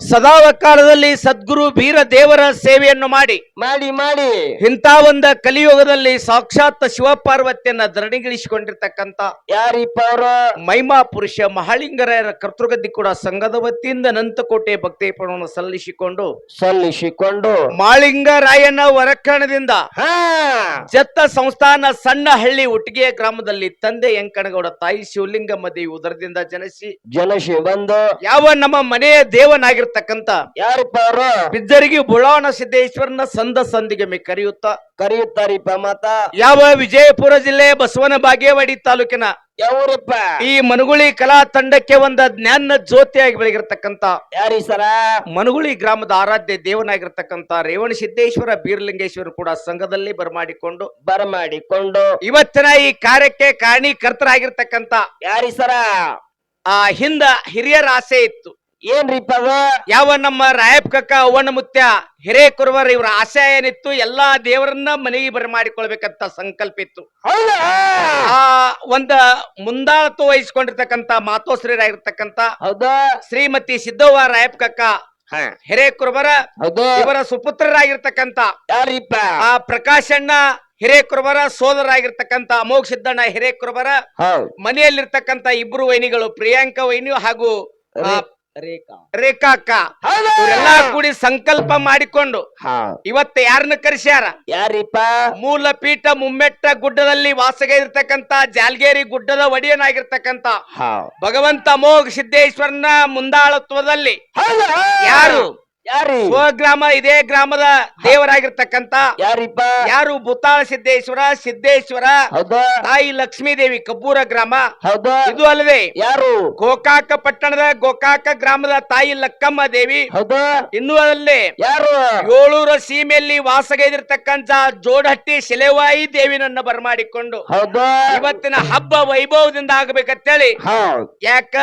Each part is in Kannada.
ಸದಾವ ಕಾಲದಲ್ಲಿ ಸದ್ಗುರು ಬೀರ ದೇವರ ಸೇವೆಯನ್ನು ಮಾಡಿ ಮಾಡಿ ಮಾಡಿ. ಇಂಥ ಒಂದ ಕಲಿಯುಗದಲ್ಲಿ ಸಾಕ್ಷಾತ್ ಶಿವಪಾರ್ವತಿಯನ್ನ ಧರಣಿಗಿಳಿಸಿಕೊಂಡಿರ್ತಕ್ಕಂತ ಯಾರಿಪ್ಪ ಯಾರಿಪವರ ಮೈಮಾ ಪುರುಷ ಮಹಾಲಿಂಗರಾಯರ ಕರ್ತೃಗದ್ದಿ ಕೂಡ ಸಂಘದ ವತಿಯಿಂದ ನಂತಕೋಟೆ ಭಕ್ತಿ ಪಣವನ್ನು ಸಲ್ಲಿಸಿಕೊಂಡು ಸಲ್ಲಿಸಿಕೊಂಡು ಮಾಳಿಂಗರಾಯನ ವರಕಣದಿಂದ ಹಾ. ಜತ್ತ ಸಂಸ್ಥಾನ ಸಣ್ಣ ಹಳ್ಳಿ ಒಟ್ಟಿಗೆ ಗ್ರಾಮದಲ್ಲಿ ತಂದೆ ಎಂಕಣಗೌಡ ತಾಯಿ ಶಿವಲಿಂಗಮ್ಮ ದೇವಿ ಉದರದಿಂದ ಜನಸಿ ಜನಸಿ ಬಂದು ಯಾವ ನಮ್ಮ ಮನೆಯ ದೇವನಾಗಿರ್ತಕ್ಕಂತ ಯಾರಪ್ಪ ಅವರು? ಬಿದ್ದರಿಗೆ ಬುಳಾಣ ಸಿದ್ದೇಶ್ವರನ ಸಂದ ಸಂದಿಗೆ ಕರೆಯುತ್ತಾ. ಕರೆಯುತ್ತಾರೀಪ ಮಾತ? ಯಾವ ವಿಜಯಪುರ ಜಿಲ್ಲೆ ಬಸವನ ಬಾಗೇವಾಡಿ ತಾಲೂಕಿನ ಯಾವ್ರಪ್ಪ? ಈ ಮನುಗುಳಿ ಕಲಾ ತಂಡಕ್ಕೆ ಒಂದ ಜ್ಞಾನ ಜ್ಯೋತಿಯಾಗಿ ಬೆಳಗಿರ್ತಕ್ಕಂತ ಯಾರೀ ಸರ ಮನುಗುಳಿ ಗ್ರಾಮದ ಆರಾಧ್ಯ ದೇವನಾಗಿರ್ತಕ್ಕಂತ ರೇವಣ ಸಿದ್ದೇಶ್ವರ ಬೀರಲಿಂಗೇಶ್ವರ ಕೂಡ ಸಂಘದಲ್ಲಿ ಬರಮಾಡಿಕೊಂಡು ಬರಮಾಡಿಕೊಂಡು. ಇವತ್ತಿನ ಈ ಕಾರ್ಯಕ್ಕೆ ಕಾರಣೀಕರ್ತರಾಗಿರ್ತಕ್ಕಂತ ಯಾರಿ ಸರ ಆ ಹಿಂದ ಹಿರಿಯರ ಆಸೆ ಇತ್ತು. ಏನ್ರಿಪ್ಪ ಅದು? ಯಾವ ನಮ್ಮ ರಾಯಪ್ ಕಕ್ಕ ಅವ್ವನ ಮುತ್ಯ ಹಿರೇಕುರವರ್ ಇವರ ಆಸೆ ಏನಿತ್ತು ಎಲ್ಲಾ ದೇವರನ್ನ ಮನೆಗೆ ಬರಮಾಡಿಕೊಳ್ಬೇಕಂತ ಸಂಕಲ್ಪ ಇತ್ತು. ಹೌದಾ? ಆ ಒಂದ ಮುಂದಾಳತ್ವ ವಹಿಸ್ಕೊಂಡಿರ್ತಕ್ಕಂತ ಮಾತೋಶ್ರೀರಾಗಿರ್ತಕ್ಕಂತ ಹೌದಾ? ಶ್ರೀಮತಿ ಸಿದ್ದವ್ವ ರಾಯಪ್ ಕಕ್ಕ ಹಾ. ಹಿರೇಕುರವರ ಹೌದು. ಇವರ ಸುಪುತ್ರರಾಗಿರ್ತಕ್ಕಂತ. ಯಾರಿಪ್ಪ ಆ ಪ್ರಕಾಶಣ್ಣ ಹಿರೇಕುರವರ ಸೋದರಾಗಿರ್ತಕ್ಕಂತ ಅಮೋಘ ಸಿದ್ದಣ್ಣ ಹಿರೇಕುರವರ ಹೌದು. ಮನೆಯಲ್ಲಿರ್ತಕ್ಕಂತ ಇಬ್ರು ವೈನಿಗಳು ಪ್ರಿಯಾಂಕಾ ವೈನಿ ಹಾಗೂ ಆ, ರೇಖಾ. ರೇಖಾ ಅಕ್ಕ. ಹೌದಾ. ಇವರೆಲ್ಲಾ ಕೂಡಿ ಸಂಕಲ್ಪ ಮಾಡಿಕೊಂಡು ಹಾ. ಇವತ್ತ ಯಾರನ್ನ ಕರೆಸ್ಯಾರ? ಯಾರಿಪ್ಪ? ಮೂಲ ಪೀಠ ಮುಮ್ಮೆಟ್ಟ ಗುಡ್ಡದಲ್ಲಿ ವಾಸಗೈರ್ತಕ್ಕಂತ ಜಾಲ್ಗೇರಿ ಗುಡ್ಡದ ಒಡೆಯನಾಗಿರ್ತಕ್ಕಂತ ಹಾ. ಭಗವಂತ ಮೋಘ ಸಿದ್ದೇಶ್ವರನ ಮುಂದಾಳತ್ವದಲ್ಲಿ ಹೌದಾ. ಯಾರು? ಯಾರಿ? ಸ್ವಗ್ರಾಮ ಇದೇ ಗ್ರಾಮದ ದೇವರಾಗಿರ್ತಕ್ಕಂತ ಯಾರಿಪ್ಪ? ಯಾರು ಭೂತಾಳ ಸಿದ್ದೇಶ್ವರ ಸಿದ್ದೇಶ್ವರ ತಾಯಿ ಲಕ್ಷ್ಮೀ ದೇವಿ ಕಬ್ಬೂರ ಗ್ರಾಮ. ಇದು ಅಲ್ಲದೆ ಯಾರು? ಗೋಕಾಕ ಪಟ್ಟಣದ ಗೋಕಾಕ ಗ್ರಾಮದ ತಾಯಿ ಲಕ್ಕಮ್ಮ ದೇವಿ. ಇನ್ನು ಅಲ್ಲದೆ ಯಾರು? ಏಳೂರ ಸೀಮೆಯಲ್ಲಿ ವಾಸಗೈದಿರ್ತಕ್ಕಂತ ಜೋಡಹಟ್ಟಿ ಶಿಲೆವಾಯಿ ದೇವಿನನ್ನ ಬರಮಾಡಿಕೊಂಡು ಇವತ್ತಿನ ಹಬ್ಬ ವೈಭವದಿಂದ ಆಗಬೇಕಂತೇಳಿ ಹೇಳಿ ಯಾಕ?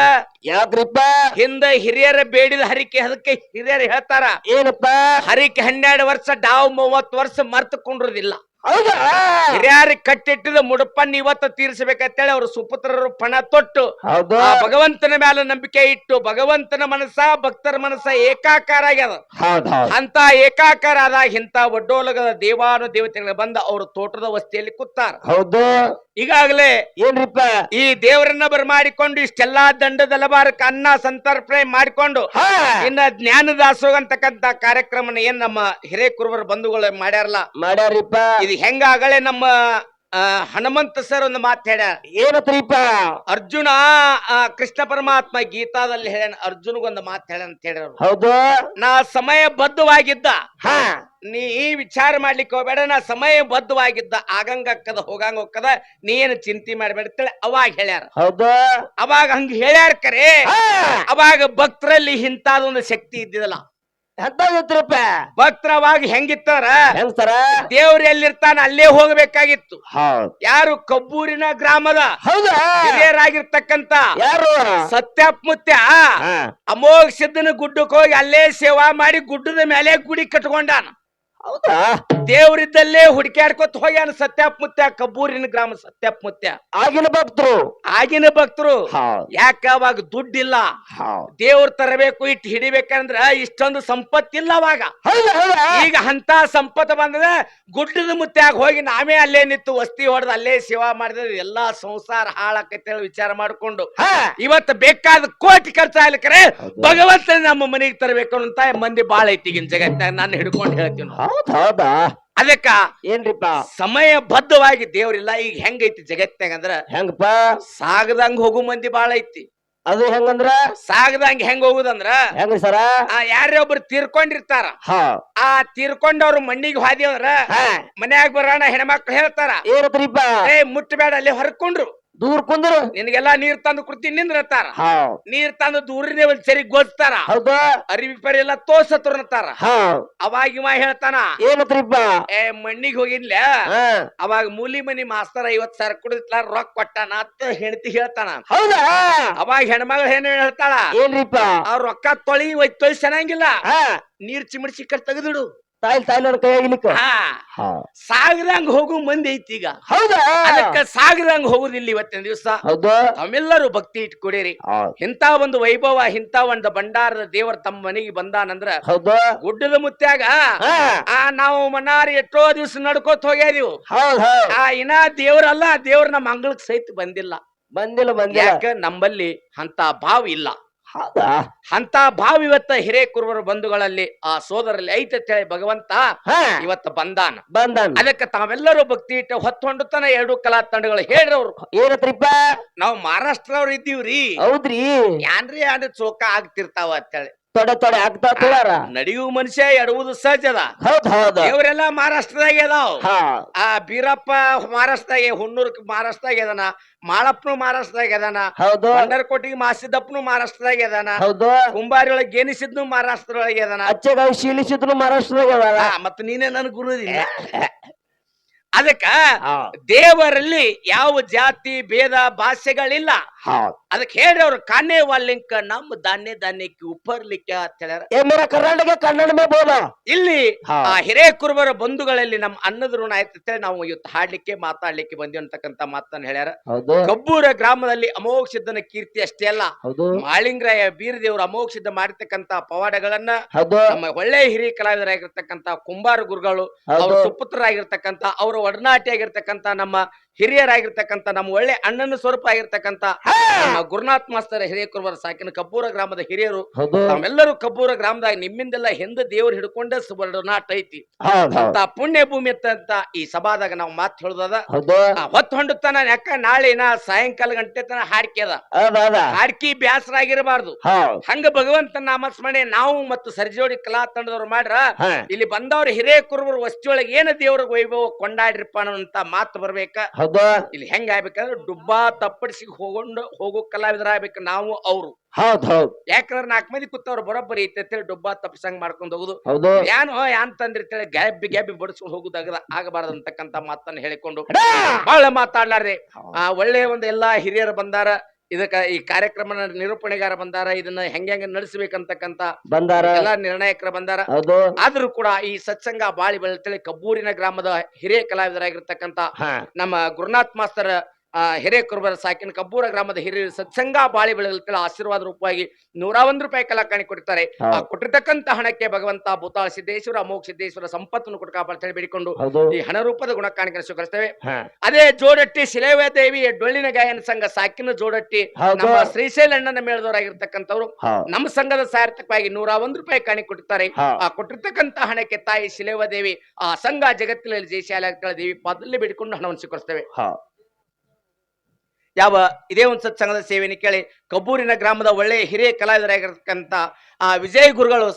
ಯಾಕ್ರಿಪ್ಪ ಹಿಂದ ಹಿರಿಯರ ಬೇಡಿದ ಹರಿಕೆ ಅದಕ್ಕೆ ಹಿರಿಯರು ಹೇಳ್ತಾರ ಏನಪ್ಪ? ಹರಿಕೆ ಹನ್ನೆರಡು ವರ್ಷ ಡಾವ್ ಮೂವತ್ತು ವರ್ಷ ಮರ್ತು ಕುಂಡ್ರದಿಲ್ಲ ಹೌದಾ. ಕಟ್ಟಿಟ್ಟಿದ ಕಟ್ಟಿಟ್ಟಿದ ಮುಡಪನ್ನ ಇವತ್ತು ತೀರಿಸಬೇಕಂತೇಳಿ ಅವ್ರ ಸುಪುತ್ರರು ಪಣ ತೊಟ್ಟು ಹೌದು. ಆ ಭಗವಂತನ ಮೇಲೆ ನಂಬಿಕೆ ಇಟ್ಟು ಭಗವಂತನ ಮನಸ್ಸ ಭಕ್ತರ ಮನಸ್ಸ ಏಕಾಕಾರ ಆಗ್ಯದ. ಹೌದ್ ಹೌದ್. ಅಂತ ಏಕಾಕಾರ ಆದಾಗ ಇಂತ ಒಡ್ಡೋಲಗದ ದೇವಾನು ದೇವತೆಗಳು ಬಂದ ಅವರು ತೋಟದ ವಸ್ತಿಯಲ್ಲಿ ಕೂತಾರ. ಹೌದು. ಈಗಾಗಲೇ ಏನ್ರಿಪ್ಪ? ಈ ದೇವರನ್ನ ಬರಮಾಡಿಕೊಂಡು ಇಷ್ಟೆಲ್ಲಾ ದಂಡದಲಬಾರಕ ಅನ್ನ ಸಂತರ್ಪಣೆ ಮಾಡಿಕೊಂಡು ಇನ್ನ ಜ್ಞಾನ ದಾಸೋಗ ಅಂತಕ್ಕಂತ ಕಾರ್ಯಕ್ರಮನ ಏನ್ ನಮ್ಮ ಹಿರೇಕುರುವರ ಬಂಧುಗಳು ಮಾಡ್ಯಾರಲ್ಲ ಮಾಡ್ಯಾರಿಪ್ಪ. ಇದು ಹೆಂಗಾಗಲೇ ನಮ್ಮ ಹನುಮಂತ ಸರ್ ಒಂದು ಮಾತು ಏನತ್ರಿಪ್ಪ ಅರ್ಜುನ ಕೃಷ್ಣ ಪರಮಾತ್ಮ ಗೀತಾದಲ್ಲಿ ಹೇಳ ಅರ್ಜುನ್ಗೊಂದು ಮಾತು ಹೇಳ ಅಂತ ಹೇಳ ಹೌದು. ನಾ ಸಮಯಬದ್ಧವಾಗಿದ್ದ ಹಾ. ನೀ ಈ ವಿಚಾರ ಮಾಡ್ಲಿಕ್ಕೆ ಹೋಗ್ಬೇಡ ನಾ ಸಮಯಬದ್ಧವಾಗಿದ್ದ ಆಗಂಗ ಅಕ್ಕದ ಹೋಗಂಗ ಹೋಗ್ತದ ನೀ ಏನು ಚಿಂತೆ ಮಾಡ್ಬೇಡ ಅಂತೇಳಿ ಅವಾಗ ಹೇಳ್ಯಾರ. ಹೌದು. ಅವಾಗ ಹಂಗ ಹೇಳ್ಯಾರ ಕರೆ. ಅವಾಗ ಭಕ್ತರಲ್ಲಿ ಇಂತಾದೊಂದು ಶಕ್ತಿ ಇದ್ದಿದಲ್ಲ. ಎಂತಾಗಿತ್ರಿಪ್ಪ ಭಕ್ತರವಾಗಿ ಹೆಂಗಿತ್ತಾರ ಹೆಂಗ್ ಸರ ದೇವ್ರ ಎಲ್ಲಿರ್ತಾನ ಅಲ್ಲೇ ಹೋಗ್ಬೇಕಾಗಿತ್ತು. ಹೌದ್. ಯಾರು ಕಬ್ಬೂರಿನ ಗ್ರಾಮದ? ಹೌದಾ. ಹಿರಿಯರಾಗಿರ್ತಕ್ಕಂತ ಯಾರು? ಸತ್ಯಪ್ ಮುತ್ಯ ಹಾ. ಅಮೋಘ ಸಿದ್ದನ ಗುಡ್ಡಕ್ಕೆ ಹೋಗಿ ಅಲ್ಲೇ ಸೇವಾ ಮಾಡಿ ಗುಡ್ಡದ ಮೇಲೆ ಗುಡಿ ಕಟ್ಕೊಂಡಾನ. ಹೌದಾ? ದೇವ್ರಿದ್ದಲ್ಲೇ ಹುಡುಕ್ಯಾಡ್ಕೊತ ಹೋಗ್ಯಾನ ಸತ್ಯಾಪ್ ಮುತ್ಯ ಕಬ್ಬೂರಿನ ಗ್ರಾಮ ಸತ್ಯಾಪ್ ಮುತ್ಯ ಆಗಿನ ಭಕ್ತರು. ಆಗಿನ ಭಕ್ತರು. ಹೌದ್ ಯಾಕ ಅವಾಗ ದುಡ್ಡಿಲ್ಲ? ಹೌದ್ ದೇವ್ರ ತರಬೇಕು ಇಟ್ಟು ಹಿಡಿಬೇಕಂದ್ರ ಇಷ್ಟೊಂದು ಸಂಪತ್ತಿಲ್ಲ ಅವಾಗ. ಹೌದಾ ಹೌದಾ? ಈಗ ಅಂತ ಸಂಪತ್ತು ಬಂದದ ಗುಡ್ಡದ ಮುತ್ಯಾಗ ಹೋಗಿ ನಾವೇ ಅಲ್ಲೇ ನಿಂತು ವಸ್ತಿ ಹೊಡೆದು ಅಲ್ಲೇ ಸೇವಾ ಮಾಡಿದ್ರೆ ಎಲ್ಲಾ ಸಂಸಾರ ಹಾಳಾಕೈತೆ ವಿಚಾರ ಮಾಡ್ಕೊಂಡು. ಹಾ. ಇವತ್ತು ಬೇಕಾದ ಕೋಟಿ ಖರ್ಚ ಹೌದು. ಭಗವಂತ ನಮ್ಮ ಮನೆಗೆ ತರಬೇಕು ಅಂತ ಮಂದಿ ಬಾಳ ಐತಿ ಈಗಿನ ಜಗತ್ತಾಗ ನಾನು ಹಿಡ್ಕೊಂಡು ಹೇಳ್ತೀನಿ. ಹೌದ್ ಹೌದಾ? ಅದಕ್ಕ ಏನ್ರಿಪ್ಪ? ಸಮಯಬದ್ಧವಾಗಿ ದೇವ್ರಿಲ್ಲ ಈಗ ಹೆಂಗೈತಿ ಜಗತ್ತಿನಾಗ ಅಂದ್ರ? ಹೆಂಗಪ್ಪ? ಸಾಗದಂಗ ಹೋಗು ಮಂದಿ ಬಾಳ ಐತಿ. ಅದು ಹೆಂಗಂದ್ರ? ಸಾಗದಂಗ ಹೆಂಗ್ ಹೋಗುದಂದ್ರ? ಹೆಂಗ ಸರ? ಆ ಯಾರೇ ಒಬ್ರು ತೀರ್ಕೊಂಡಿರ್ತಾರ? ಹಾ. ಆ ತೀರ್ಕೊಂಡವ್ರು ಮಣ್ಣಿಗೆ ಹಾದಿ ಅಂದ್ರ? ಹಾ. ಮನ್ಯಾಗ ಬರೋಣ ಹೆಣ್ಮಕ್ಳು ಹೇಳ್ತಾರ? ಏ ಮುಟ್ಟಬೇಡ ಅಲ್ಲಿ ಹೊರ್ಕೊಂಡ್ರು. ದೂರ ಕುಂದ್ರು. ನಿನಗೆಲ್ಲಾ ನೀರ್ ತಂದು ಕುರ್ತಿ ನಿಂದ್ರತಾರ ನೀರ್ ತಂದು ದೂರನೇ ಒಂದ್ ಸರಿ ಗೊತ್ತಾರ ಹೌದಾ? ಅರಿವಿ ಪರಿ ಎಲ್ಲ ತೋರ್ಸತ್ರನತಾರ ಹೌದ್ ಅವಾಗ ಇವ ಹೇಳ್ತಾನ ಏನತ್ರಿಪ್ಪ ಏ ಮಣ್ಣಿಗೆ ಹೋಗಿನ್ಲ ಹಾ. ಅವಾಗ ಮೂಲಿ ಮನಿ ಮಾಸ್ತರ್ ಐವತ್ ಸಾವಿರ ಕುಡಿದ್ಲ ರೊಕ್ಕ ಕೊಟ್ಟಾನ ಅಂತ ಹೆಂಡತಿ ಹೇಳ್ತಾನ. ಹೌದಾ? ಅವಾಗ ಹೆಣ್ಮಗಳು ಏನ್ ಹೇಳ್ತಾಳ? ಏನ್ರಿಪ್ಪ? ಅವ್ರ ರೊಕ್ಕ ತೊಳಿ ಒಯ್ ತೊಳಿ ಚೆನ್ನಾಗಿಲ್ಲ ಹಾ. ನೀರ್ ಚಿಮಿಡ್ಸಿ ಕಟ್ ತೆಗೆದಿಡು. ತಾಯಿಲ್ ಹಾ. ಹಾ. ಸಾಗರಂಗ್ ಹೋಗು ಮಂದಿ ಐತಿ ಈಗ. ಹೌದಾ? ಅದಕ್ಕೆ ಸಾಗರಂಗ್ ಹೋಗುದಿಲ್ಲ ಇವತ್ತಿನ ದಿವಸ. ಹೌದು. ತಾವೆಲ್ಲರೂ ಭಕ್ತಿ ಇಟ್ಕೊಡಿರಿ. ಇಂತ ಒಂದು ವೈಭವ ಇಂತ ಒಂದು ಭಂಡಾರದ ದೇವರ ತಮ್ಮ ಮನೆಗೆ ಬಂದಾನಂದ್ರ ಹೌದು. ಗುಡ್ಡದ ಮುತ್ಯಾಗ ಆ ನಾವು ಮನಾರಿ ಎಷ್ಟೋ ದಿವಸ ನಡ್ಕೋತ ಹೌದ್ ಆ ಇನ್ನ ದೇವ್ರಲ್ಲ ದೇವ್ರ ನಮ್ಮ ಅಂಗಳಕ್ ಸಹಿತ ಬಂದಿಲ್ಲ. ಬಂದಿಲ್ಲ ಬಂದಿಲ್ಲ. ಯಾಕ? ನಂಬಲ್ಲಿ ಅಂತ ಭಾವ ಇಲ್ಲ. ಹೌದಾ? ಅಂತ ಭಾವ ಇವತ್ತ ಹಿರೇಕುರುವರ ಬಂಧುಗಳಲ್ಲಿ ಆ ಸೋದರಲ್ಲಿ ಐತೆ ಹೇಳಿ ಭಗವಂತ ಹಾ. ಇವತ್ತ ಬಂದಾನ. ಬಂದಾನ. ಅದಕ್ಕೆ ತಾವೆಲ್ಲರೂ ಭಕ್ತಿ ಇಟ್ಟು ತನ ಎರಡು ಕಲಾ ತಂಡಗಳು ಹೇಳ್ರವ್ರು ಏನತ್ರಿಪ್ಪ ನಾವು ಮಹಾರಾಷ್ಟ್ರವ್ರು ಇದ್ದೀವ್ರಿ. ಹೌದ್ರಿ. ಯಾನ್ರಿ ಯಾರು ಚೋಕ ಆಗ್ತಿರ್ತಾವ ಅಂತೇಳಿ. ತೊಡೆ ತೊಡೆ ಆಗ್ತಾ ತುಳಾರ ನಡೆಯುವ ಮನುಷ್ಯ ಎಡುವುದು ಸಹಜ ಅದ ಹೌದ್ ಹೌದ್. ಇವರೆಲ್ಲ ಮಹಾರಾಷ್ಟ್ರದಾಗ ಅದಾವ್. ಹಾ. ಆ ಬೀರಪ್ಪ ಮಹಾರಾಷ್ಟ್ರದಾಗ ಹುಣ್ಣೂರ್ ಮಹಾರಾಷ್ಟ್ರದಾಗ ಅದಾನ ಮಾಳಪ್ಪನು ಮಹಾರಾಷ್ಟ್ರದಾಗ ಅದಾನ ಹೌದು. ಅಂಡರ್ಕೋಟಿ ಮಾಸಿದ್ದಪ್ಪನು ಮಹಾರಾಷ್ಟ್ರದಾಗ ಅದಾನ ಹೌದು. ಕುಂಬಾರಿ ಒಳಗೆ ಗೇನಿಸಿದ್ನು ಮಹಾರಾಷ್ಟ್ರದೊಳಗೆ ಅದಾನ. ಅಚ್ಚೆಗಾವ್ ಶೀಲಿಸಿದ್ರು ಮಹಾರಾಷ್ಟ್ರದಾಗ ಅದಾನ ಮತ್ತ ನೀನೇ ನನ್ ಗುರುದಿಲ್ಲ. ಅದಕ್ಕ ದೇವರಲ್ಲಿ ಯಾವ ಜಾತಿ ಭೇದ ಭಾಷೆಗಳಿಲ್ಲ. ಅದಕ್ಕೆ ಹೇಳಿ ಅವ್ರು ಕಾಣೆ ವಾಲಿಂಕ ನಮ್ಮ ಧಾನ್ಯ ಧಾನ್ಯಕ್ಕೆ ಉಪ್ಪರ್ಲಿಕ್ಕೆ ಅಂತ ಹೇಳ್ಯಾರ. ಕರ್ನಾಟಕ ಬೋಲ? ಇಲ್ಲಿ ಆ ಹಿರೇಕುರುಬರ ಬಂಧುಗಳಲ್ಲಿ ನಮ್ಮ ಅನ್ನದ ಋಣ ಆಯ್ತು ಅಂತೇಳಿ ನಾವು ಇವತ್ತು ಹಾಡ್ಲಿಕ್ಕೆ ಮಾತಾಡ್ಲಿಕ್ಕೆ ಬಂದಿವಿ ಅಂತಕ್ಕಂತ ಮಾತನ್ನ ಹೇಳ್ಯಾರ. ಕಬ್ಬೂರ ಗ್ರಾಮದಲ್ಲಿ ಅಮೋಘ ಸಿದ್ಧನ ಕೀರ್ತಿ ಅಷ್ಟೇ ಅಲ್ಲ. ಮಾಳಿಂಗ್ರಾಯ ಬೀರದೇವರು ಅಮೋಘ ಸಿದ್ಧ ಮಾಡಿರ್ತಕ್ಕಂತ ಪವಾಡಗಳನ್ನ ನಮ್ಮ ಒಳ್ಳೆ ಹಿರಿಯ ಕಲಾವಿದರಾಗಿರ್ತಕ್ಕಂತ ಕುಂಬಾರ ಗುರುಗಳು ಅವರ ಸುಪುತ್ರರಾಗಿರ್ತಕ್ಕಂತ ಅವರ ಒಡನಾಟಿ ಆಗಿರ್ತಕ್ಕಂತ ನಮ್ಮ ಹಿರಿಯರಾಗಿರ್ತಕ್ಕಂತ ನಮ್ಮ ಒಳ್ಳೆ ಅಣ್ಣನ ಸ್ವರೂಪ ಆಗಿರ್ತಕ್ಕಂತ ನಮ್ಮ ಗುರುನಾಥ್ ಮಾಸ್ತರ ಕುರುಬರ ಸಾಕಿನ ಕಬ್ಬೂರ ಗ್ರಾಮದ ಹಿರಿಯರು ನಾವೆಲ್ಲರೂ ಕಬ್ಬೂರ ಗ್ರಾಮದಾಗ ನಿಮ್ಮಿಂದೆಲ್ಲ ಹಿಂದೆ ದೇವ್ರು ಹಿಡ್ಕೊಂಡೇ ನಾಟ ಐತಿ. ಅಂತ ಪುಣ್ಯ ಭೂಮಿ ಅಂತ ಈ ಸಭಾದಾಗ ನಾವು ಮಾತು ಹೇಳುದದ. ಹೌದು. ಹೊತ್ತು ಹೊಂಡುತ್ತಾನ ಯಾಕ? ನಾಳೆ ನಾ ಸಾಯಂಕಾಲ ಗಂಟೆ ತನ ಹಾಡಿಕೆ ಅದ ಹಾಡ್ಕಿ ಬ್ಯಾಸರ ಆಗಿರಬಾರ್ದು ಹಂಗ ಭಗವಂತ ನಾಮಸ್ಮರಣೆ ನಾವು ಮತ್ತು ಸರ್ಜೋಡಿ ಕಲಾ ತಂಡದವ್ರು ಮಾಡ್ರ ಇಲ್ಲಿ ಬಂದವ್ರ ಹಿರಿಯ ಕುರುಬರು ವಸ್ತಿಯೊಳಗೆ ಏನ ದೇವ್ರ ವೈಭವ ಕೊಂಡಾಡ್ರಿಪ್ಪ ಅನ್ನೋಂತ ಮಾತು ಬರ್ಬೇಕ. ಹೌದು? ಇಲ್ಲಿ ಹೆಂಗ ಆಗ್ಬೇಕಂದ್ರೆ ಡುಬ್ಬಾ ತಪ್ಪಡಿಸಿ ಹೋಗೊಂಡು ಹೋಗೋ ಕಲಾವಿದರಾಗ್ಬೇಕು ನಾವು ಅವ್ರು. ಹೌದ್ ಹೌದ್. ಯಾಕಂದ್ರೆ ನಾಲ್ಕು ಮಂದಿ ಕೂತವ್ರು ಬರೋಬ್ಬರಿ ಐತೆ ಅಂತೇಳಿ ಡುಬ್ಬಾ ತಪ್ಪಿಸಂಗ್ ಮಾಡ್ಕೊಂಡು ಹೋಗುದು. ಹೌದು. ಏನು ಯಾನ್ ತಂದಿರ್ತೇಳಿ ಗ್ಯಾಬಿ ಗ್ಯಾಬಿ ಬಡಿಸ್ಕೊಂಡು ಹೋಗುದಾಗದ ಆಗಬಾರದು ಅಂತಕ್ಕಂತ ಮಾತನ್ನ ಹೇಳಿಕೊಂಡು! ಬಹಳ ಮಾತಾಡ್ಲಾರ್ದೆ. ಆ ಒಳ್ಳೆಯ ಒಂದು ಎಲ್ಲಾ ಹಿರಿಯರು ಬಂದಾರ. ಇದಕ್ಕ ಈ ಕಾರ್ಯಕ್ರಮ ನಿರೂಪಣೆಗಾರ ಬಂದಾರ ಇದನ್ನ ಹೆಂಗ ಹೆಂಗ ನಡೆಸಬೇಕಂತಕ್ಕಂತ ಬಂದಾರ. ಎಲ್ಲಾ ನಿರ್ಣಾಯಕರ ಬಂದಾರ. ಆದ್ರೂ ಕೂಡ ಈ ಸತ್ಸಂಗ ಬಾಳಿ ಬೆಳತೇಳಿ ಕಬ್ಬೂರಿನ ಗ್ರಾಮದ ಹಿರಿಯ ಕಲಾವಿದರಾಗಿರ್ತಕ್ಕಂತ ನಮ್ಮ ಗುರುನಾಥ್ ಮಾಸ್ತರ್ ಆ ಹಿರೇಕುರುಬರ ಸಾಕಿನ ಕಬ್ಬೂರ ಗ್ರಾಮದ ಹಿರಿಯ ಸತ್ಸಂಗ ಬಾಳಿ ಬೆಳೆಗಳ ಆಶೀರ್ವಾದ ರೂಪವಾಗಿ ನೂರ ಒಂದು ರೂಪಾಯಿ ಕಲಾಕಾಣಿ ಕೊಡ್ತಾರೆ. ಆ. ಕೊಟ್ಟಿರ್ತಕ್ಕಂತ ಹಣಕ್ಕೆ ಭಗವಂತ ಭೂತಾಳ ಸಿದ್ದೇಶ್ವರ ಅಮೋಘ ಸಿದ್ದೇಶ್ವರ ಸಂಪತ್ತನ್ನು ಕೊಟ್ಟು ಕಾಪಾಡ್ತೇಳಿ ಬೇಡಿಕೊಂಡು ಈ ಹಣ ರೂಪದ ಗುಣ ಗುಣಕಾಣಿಕೆ ಸ್ವೀಕರಿಸ್ತೇವೆ ಅದೇ ಜೋಡಟ್ಟಿ ಶಿಲೇವ ದೇವಿ ಡೊಳ್ಳಿನ ಗಾಯನ ಸಂಘ ಸಾಕಿನ ಜೋಡಟ್ಟಿ ನಮ್ಮ ಶ್ರೀಶೈಲಣ್ಣನ ಮೇಳದವರಾಗಿರ್ತಕ್ಕಂಥವ್ರು ನಮ್ಮ ಸಂಘದ ಸಾರ್ಥಕವಾಗಿ ನೂರ ಒಂದು ರೂಪಾಯಿ ಕಾಣಿ ಕೊಟ್ಟಿರ್ತಾರೆ ಆ ಕೊಟ್ಟಿರ್ತಕ್ಕಂತ ಹಣಕ್ಕೆ ತಾಯಿ ಶಿಲೇವ ದೇವಿ ಆ ಸಂಘ ಜಗತ್ತಿನಲ್ಲಿ ಜಯಶಾಲ ದೇವಿ ಪಾದದಲ್ಲಿ ಬೇಡಿಕೊಂಡು ಹಣವನ್ನು ಸ್ವೀಕರಿಸ್ತೇವೆ. ಯಾವ ಇದೇ ಒಂದು ಸತ್ಸಂಗದ ಸೇವೆಯನ್ನು ಕೇಳಿ ಕಬ್ಬೂರಿನ ಗ್ರಾಮದ ಒಳ್ಳೆಯ ಹಿರಿಯ ಕಲಾವಿದರಾಗಿರ್ತಕ್ಕಂಥ ಆ ವಿಜಯ ಗುರುಗಳು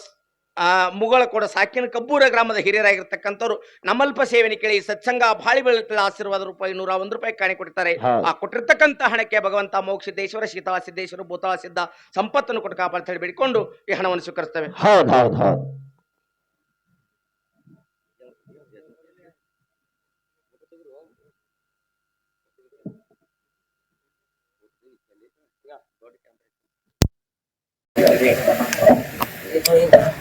ಆ ಮುಗಳ ಕೂಡ ಸಾಕಿನ ಕಬ್ಬೂರ ಗ್ರಾಮದ ಹಿರಿಯರಾಗಿರ್ತಕ್ಕಂಥವ್ರು ನಮ್ಮಲ್ಪ ಸೇವೆಯನ್ನು ಕೇಳಿ ಸತ್ಸಂಗ ಬಾಳಿ ಬೆಳೆದ ಆಶೀರ್ವಾದ ರೂಪಾಯಿ ನೂರ ಒಂದು ರೂಪಾಯಿ ಕಾಣಿ ಕೊಡ್ತಾರೆ. ಆ ಕೊಟ್ಟಿರ್ತಕ್ಕಂಥ ಹಣಕ್ಕೆ ಭಗವಂತ ಮೋಕ್ಷಿದ್ದೇಶ್ವರ ಶೀತಳ ಸಿದ್ದೇಶ್ವರ ಭೂತಳ ಸಿದ್ಧ ಸಂಪತ್ತನ್ನು ಕೊಟ್ಟು ಕಾಪಾಡ್ತಾ ಹೇಳಿ ಬೇಡಿಕೊಂಡು ಈ ಹಣವನ್ನು ಸ್ವೀಕರಿಸ್ತೇವೆ. ಹೌದ್ ಹೌದ್ ಹೌದ್